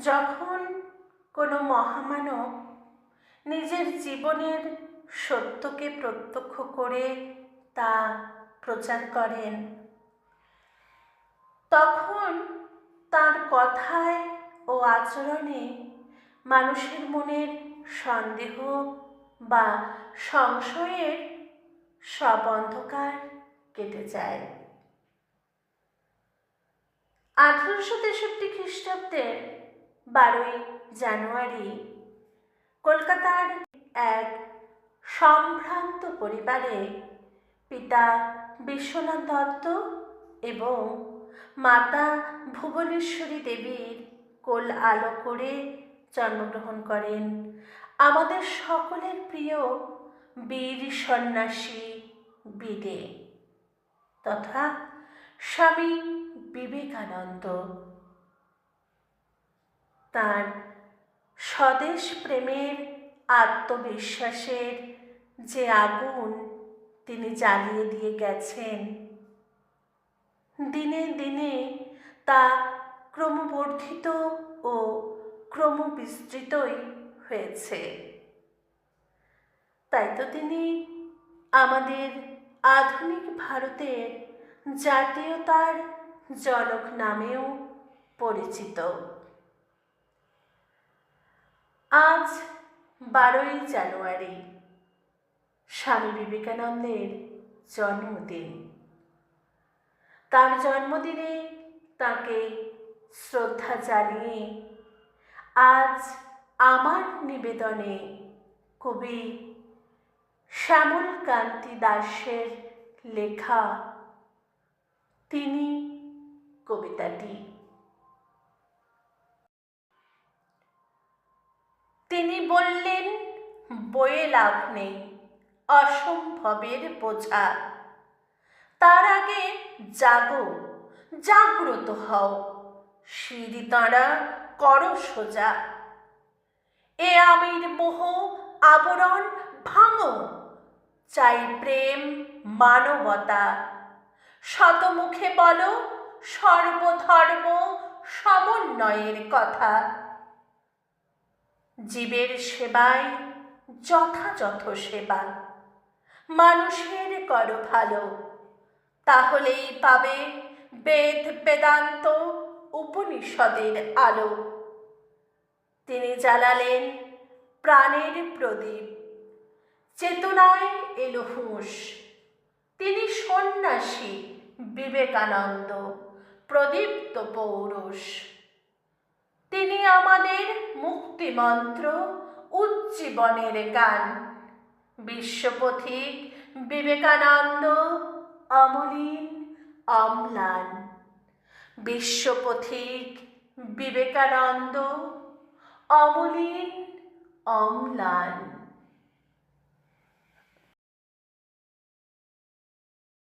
যখন কোনো মহামানব নিজের জীবনের সত্যকে প্রত্যক্ষ করে তা প্রচার করেন, তখন তার কথায় ও আচরণে মানুষের মনের সন্দেহ বা সংশয়ের সব অন্ধকার কেটে যায়। আঠারোশো তেষট্টি খ্রিস্টাব্দের বারোই জানুয়ারি। কলকাতার এক সম্ভ্রান্ত পরিবারে পিতা বিশ্বনাথ দত্ত এবং মাতা ভুবনেশ্বরী দেবীর কোল আলো করে জন্মগ্রহণ করেন। আমাদের সকলের প্রিয় বীর সন্ন্যাসী বিদে তথা স্বামী বিবেকানন্দ। তার স্বদেশ প্রেমের আত্মবিশ্বাসের যে আগুন তিনি জ্বালিয়ে দিয়ে গেছেন। দিনে দিনে তা ক্রমবর্ধিত ও ক্রমবিস্তৃতই হয়েছে। তাই তো তিনি আমাদের আধুনিক ভারতের জাতীয়তার জনক নামেও পরিচিত। আজ বারোই জানুয়ারি, স্বামী বিবেকানন্দের জন্মদিন। তার জন্মদিনে তাকে শ্রদ্ধা জানিয়ে আজ আমার নিবেদনে কবি শ্যামল কান্তি দাসের লেখা তিনি কবিতাটি তিনি বললেন বয়ে লাভ নেই, অসম্ভবের বোঝা। তার আগে জাগো, জাগ্রত হও, সিঁড়ি তাঁরা করো সোজা। এ আমির মোহ, আবরণ ভাঙো, চাই প্রেম মানবতা। শতমুখে বলো, সর্বধর্ম সমন্বয়ের কথা। জীবের সেবায় যথাযথ সেবা। মানুষের করো ভালো, তাহলেই পাবে বেদ বেদান্ত উপনিষদের আলো। তিনি জ্বালালেন প্রাণের প্রদীপ, চেতনায় এলো হুঁশ। তিনি সন্ন্যাসী বিবেকানন্দ, প্রদীপ্ত পৌরুষ। তিনি আমাদের মুক্তিমন্ত্র উজ্জীবনের গান। বিশ্বপথিক বিবেকানন্দ অমলিন অম্লান। বিশ্বপথিক বিবেকানন্দ অমলিন অম্লান।